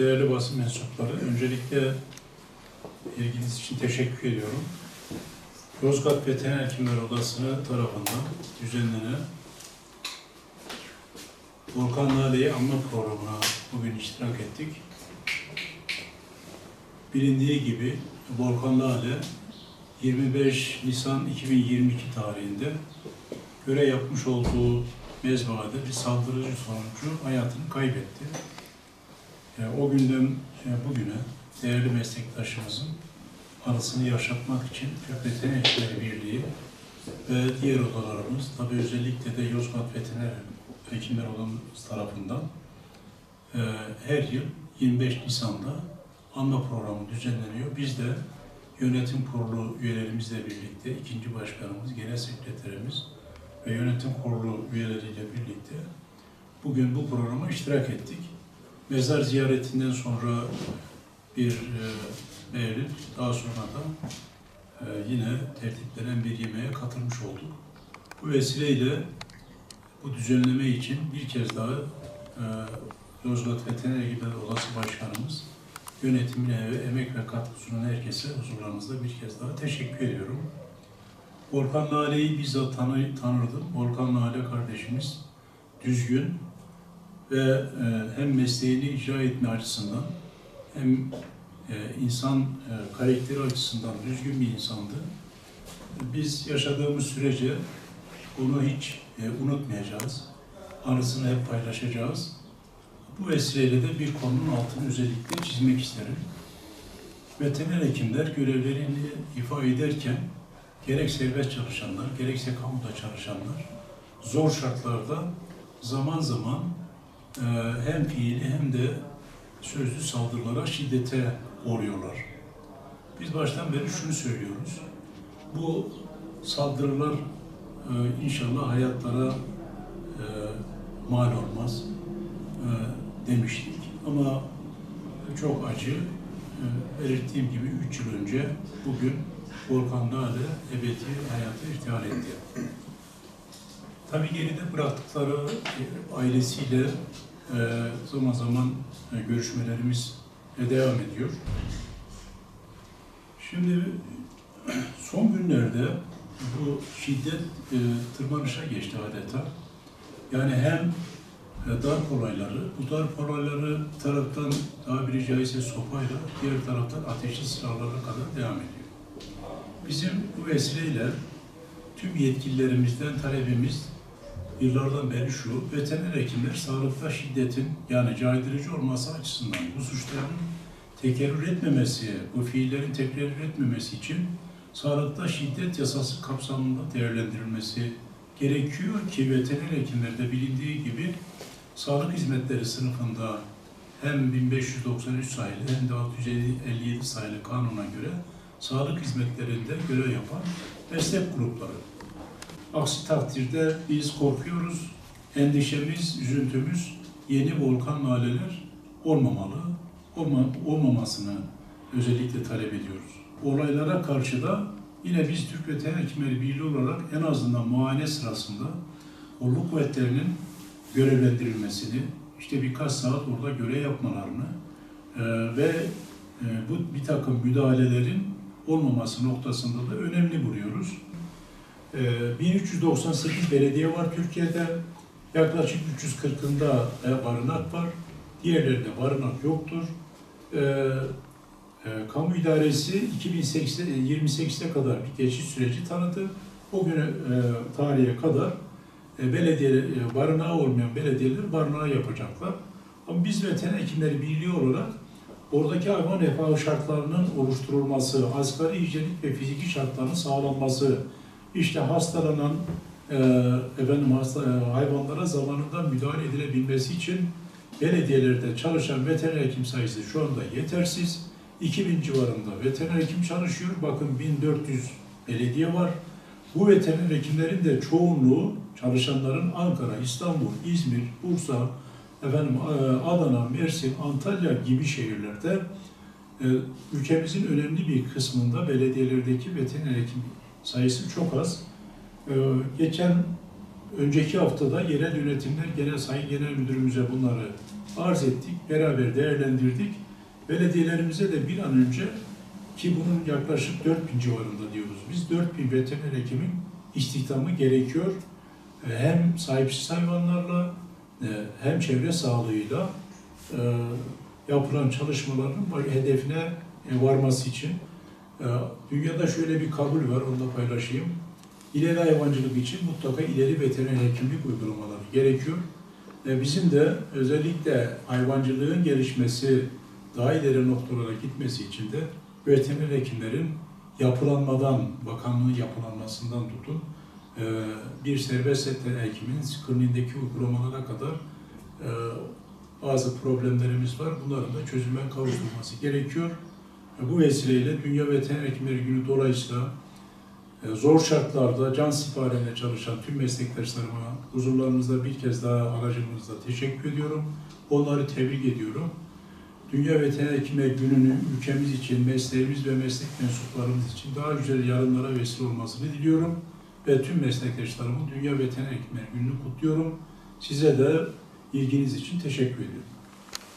değerli basın mensupları, öncelikle ilginiz için teşekkür ediyorum. Yozgat Veteriner Hekimler Odası tarafından düzenlenen Volkan Lale'yi anma programına bugün iştirak ettik. Bilindiği gibi Volkan Lale 25 Nisan 2022 tarihinde görev yapmış olduğu mezbahada bir saldırıcı sonucu hayatını kaybetti. Yani o günden e, bugüne değerli meslektaşımızın anısını yaşatmak için Veteriner Hekimleri Birliği ve diğer odalarımız, tabii özellikle de Yozgat Veteriner Hekimler Odamız tarafından e, her yıl 25 Nisan'da anma programı düzenleniyor. Biz de yönetim kurulu üyelerimizle birlikte, ikinci başkanımız, genel sekreterimiz ve yönetim kurulu üyeleriyle birlikte bugün bu programa iştirak ettik. Mezar ziyaretinden sonra bir e, daha sonra da e, yine tertiplenen bir yemeğe katılmış olduk. Bu vesileyle bu düzenleme için bir kez daha e, Yozgat Veteriner Hekimler Odası Başkanımız yönetimine ve emek ve katkı sunan herkese huzurlarınızda bir kez daha teşekkür ediyorum. Volkan Lale'yi bizzat tanı, tanırdım. Volkan Lale kardeşimiz düzgün ve e, hem mesleğini icra etme açısından hem e, insan e, karakteri açısından düzgün bir insandı. Biz yaşadığımız sürece onu hiç unutmayacağız. Anısını hep paylaşacağız. Bu vesileyle de bir konunun altını özellikle çizmek isterim. Veteriner hekimler görevlerini ifa ederken gerek serbest çalışanlar, gerekse kamuda çalışanlar zor şartlarda zaman zaman hem fiili hem de sözlü saldırılara, şiddete uğruyorlar. Biz baştan beri şunu söylüyoruz. Bu saldırılar e, inşallah hayatlara e, mal olmaz e, demiştik. Ama çok acı. E, belirttiğim gibi üç yıl önce bugün Volkan Dağ'da ebedi hayatı irtihal etti. Tabii geride bıraktıkları e, ailesiyle e, zaman zaman e, görüşmelerimiz devam ediyor. Şimdi son günlerde bu şiddet tırmanışa geçti adeta. Yani hem darp olayları, bu darp olayları taraftan tabiri caizse sopayla, diğer taraftan ateşli silahlarla kadar devam ediyor. Bizim bu vesileyle tüm yetkililerimizden talebimiz yıllardan beri şu, veteriner hekimler sağlıkta şiddetin yani caydırıcı olması açısından bu suçların tekerrür etmemesi, bu fiillerin tekerrür etmemesi için sağlıkta şiddet yasası kapsamında değerlendirilmesi gerekiyor ki veteriner hekimlerde bilindiği gibi sağlık hizmetleri sınıfında hem 1593 sayılı hem de 657 sayılı kanuna göre sağlık hizmetlerinde görev yapan meslek grupları. Aksi takdirde biz korkuyoruz, endişemiz, üzüntümüz yeni volkan naleler olmamalı, olma, olmamasını özellikle talep ediyoruz. Olaylara karşı da yine biz Türk Veteriner Hekimleri Birliği olarak en azından muayene sırasında kolluk kuvvetlerinin görevlendirilmesini, işte birkaç saat orada görev yapmalarını e, ve e, bu bir takım müdahalelerin olmaması noktasında da önemli buluyoruz. E, 1398 belediye var Türkiye'de. Yaklaşık 340'ında e, barınak var. Diğerlerinde barınak yoktur. E, e, kamu idaresi 2028'e kadar bir geçiş süreci tanıdı. O güne e, tarihe kadar e, belediye e, barınağı olmayan belediyeler barınağı yapacaklar. Ama biz veteriner hekimleri birliği olarak oradaki hayvan refahı şartlarının oluşturulması, asgari hijyenik ve fiziki şartların sağlanması, işte hastalanan e, efendim hasta, e, hayvanlara zamanında müdahale edilebilmesi için belediyelerde çalışan veteriner hekim sayısı şu anda yetersiz. 2000 civarında veteriner hekim çalışıyor. Bakın 1400 belediye var. Bu veteriner hekimlerin de çoğunluğu çalışanların Ankara, İstanbul, İzmir, Bursa, efendim e, Adana, Mersin, Antalya gibi şehirlerde e, ülkemizin önemli bir kısmında belediyelerdeki veteriner hekim sayısı çok az. E, Geçen önceki haftada yerel yönetimler genel sayın genel müdürümüze bunları arz ettik, beraber değerlendirdik. Belediyelerimize de bir an önce ki bunun yaklaşık 4000 civarında diyoruz. Biz 4000 veteriner hekimin istihdamı gerekiyor. E, Hem sahipsiz hayvanlarla e, hem çevre sağlığıyla e, yapılan çalışmaların hedefine e, varması için. E, Dünyada şöyle bir kabul var, onu da paylaşayım. İleri hayvancılık için mutlaka ileri veteriner hekimlik uygulamaları gerekiyor. E, Bizim de özellikle hayvancılığın gelişmesi, daha ileri noktalara gitmesi için de veteriner hekimlerin yapılanmadan, bakanlığın yapılanmasından tutun, e, bir serbest veteriner hekimin kliniğindeki uygulamalara kadar e, bazı problemlerimiz var. Bunların da çözüme kavuşturulması gerekiyor. Bu vesileyle Dünya Veteriner Hekimleri Günü dolayısıyla e, zor şartlarda can siparişine çalışan tüm meslektaşlarıma huzurlarınızda bir kez daha aracınızda teşekkür ediyorum. Onları tebrik ediyorum. Dünya Veteriner Hekimler Günü'nü ülkemiz için, mesleğimiz ve meslek mensuplarımız için daha güzel yarınlara vesile olmasını diliyorum. Ve tüm meslektaşlarımın Dünya Veteriner Hekimler Günü'nü kutluyorum. Size de ilginiz için teşekkür ediyorum.